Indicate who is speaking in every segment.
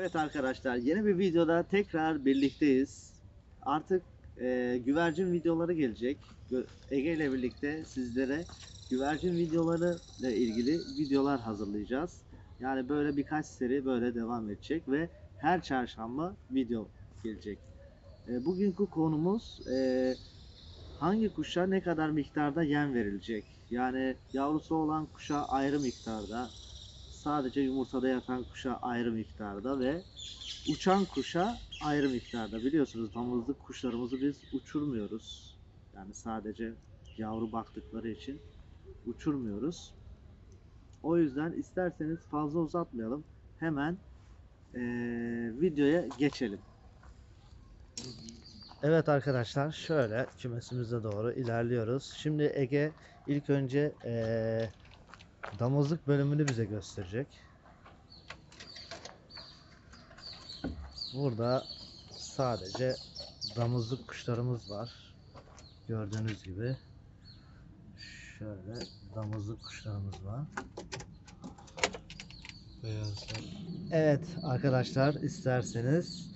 Speaker 1: Evet arkadaşlar yeni bir videoda tekrar birlikteyiz. Artık e, güvercin videoları gelecek. Ege ile birlikte sizlere güvercin videoları ile ilgili videolar hazırlayacağız. Yani böyle birkaç seri böyle devam edecek ve her çarşamba video gelecek. E, bugünkü konumuz e, hangi kuşa ne kadar miktarda yem verilecek? Yani yavrusu olan kuşa ayrı miktarda, sadece yumurtada yatan kuşa ayrı miktarda ve uçan kuşa ayrı miktarda. Biliyorsunuz damızlık kuşlarımızı biz uçurmuyoruz. Yani sadece yavru baktıkları için uçurmuyoruz. O yüzden isterseniz fazla uzatmayalım. Hemen eee, videoya geçelim. Evet arkadaşlar şöyle kümesimize doğru ilerliyoruz. Şimdi Ege ilk önce eee damızlık bölümünü bize gösterecek. Burada sadece damızlık kuşlarımız var. Gördüğünüz gibi şöyle damızlık kuşlarımız var.
Speaker 2: Beyazlar.
Speaker 1: Evet arkadaşlar isterseniz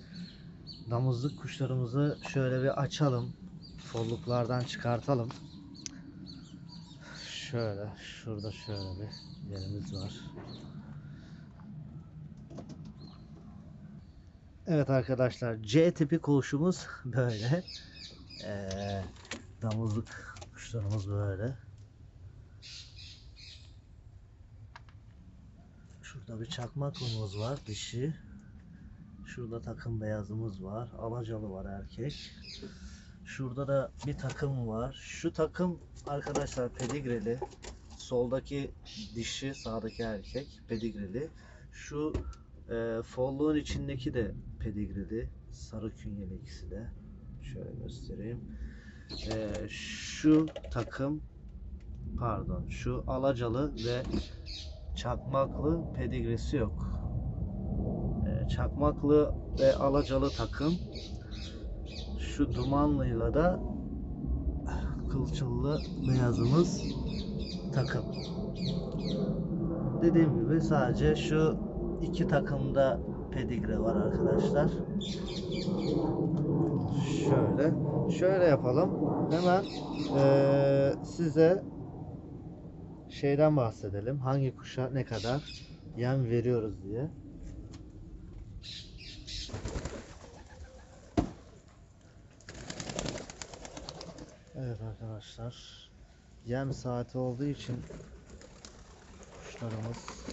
Speaker 1: damızlık kuşlarımızı şöyle bir açalım. Folluklardan çıkartalım. Şöyle şurada şöyle bir yerimiz var. Evet arkadaşlar C tipi kuşumuz böyle. Ee, damızlık kuşlarımız böyle. Şurada bir çakmak kumumuz var dişi. Şurada takım beyazımız var. Alacalı var erkek. Şurada da bir takım var. Şu takım arkadaşlar pedigreli. Soldaki dişi, sağdaki erkek pedigreli. Şu e, folluğun içindeki de pedigreli. Sarı künyeli ikisi de. Şöyle göstereyim. E, şu takım pardon şu alacalı ve çakmaklı pedigresi yok. Ee, çakmaklı ve alacalı takım. Şu dumanlıyla da kılçıllı beyazımız takım. Dediğim gibi sadece şu iki takımda pedigre var arkadaşlar. Şöyle, şöyle yapalım. Hemen eee, size şeyden bahsedelim. Hangi kuşa ne kadar yem veriyoruz diye. Evet arkadaşlar. Yem saati olduğu için kuşlarımız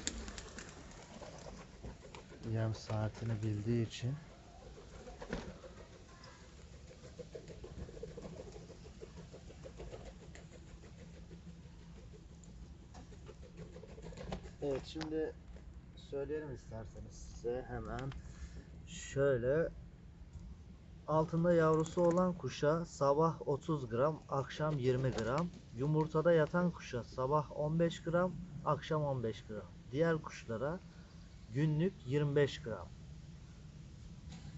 Speaker 1: yem saatini bildiği için Evet şimdi söyleyelim isterseniz size hemen şöyle altında yavrusu olan kuşa sabah 30 gram akşam 20 gram. Yumurtada yatan kuşa sabah 15 gram akşam 15 gram. Diğer kuşlara günlük 25 gram.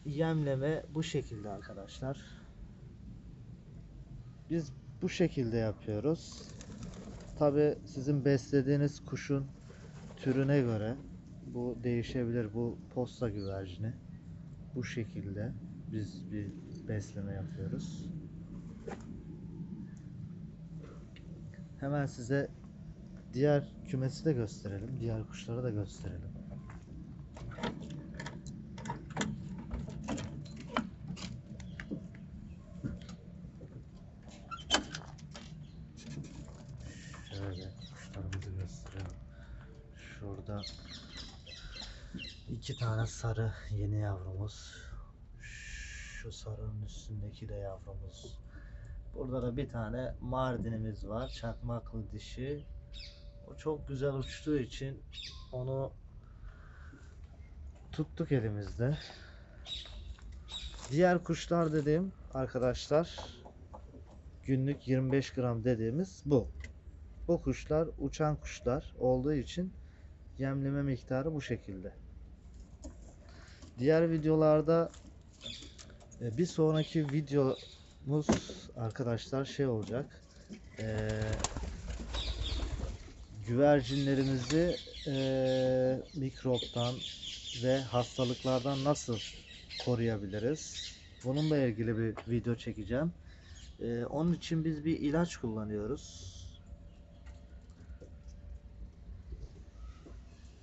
Speaker 1: Yemleme bu şekilde arkadaşlar. Biz bu şekilde yapıyoruz. Tabi sizin beslediğiniz kuşun türüne göre bu değişebilir. Bu posta güvercini. Bu şekilde biz bir besleme yapıyoruz. Hemen size diğer kümesi de gösterelim. Diğer kuşları da gösterelim. Şöyle kuşlarımızı gösterelim. Şurada iki tane sarı yeni yavrumuz. Şu sarının üstündeki de yavrumuz. Burada da bir tane mardinimiz var. Çakmaklı dişi. O çok güzel uçtuğu için onu tuttuk elimizde. Diğer kuşlar dediğim arkadaşlar günlük 25 gram dediğimiz bu. Bu kuşlar uçan kuşlar olduğu için yemleme miktarı bu şekilde. Diğer videolarda bir sonraki videomuz arkadaşlar şey olacak. E, güvercinlerimizi e, mikroptan ve hastalıklardan nasıl koruyabiliriz? Bununla ilgili bir video çekeceğim. Ee, onun için biz bir ilaç kullanıyoruz.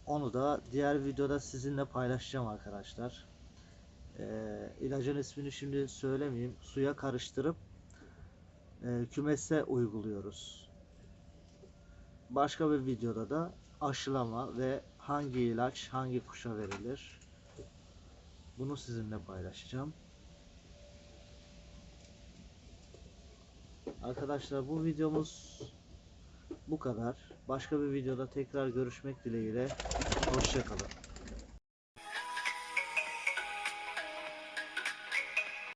Speaker 1: Onu da diğer videoda sizinle paylaşacağım arkadaşlar. Ee, ilacın ismini şimdi söylemeyeyim. Suya karıştırıp e, kümese uyguluyoruz. Başka bir videoda da aşılama ve hangi ilaç hangi kuşa verilir bunu sizinle paylaşacağım. Arkadaşlar bu videomuz bu kadar. Başka bir videoda tekrar görüşmek dileğiyle. Hoşçakalın.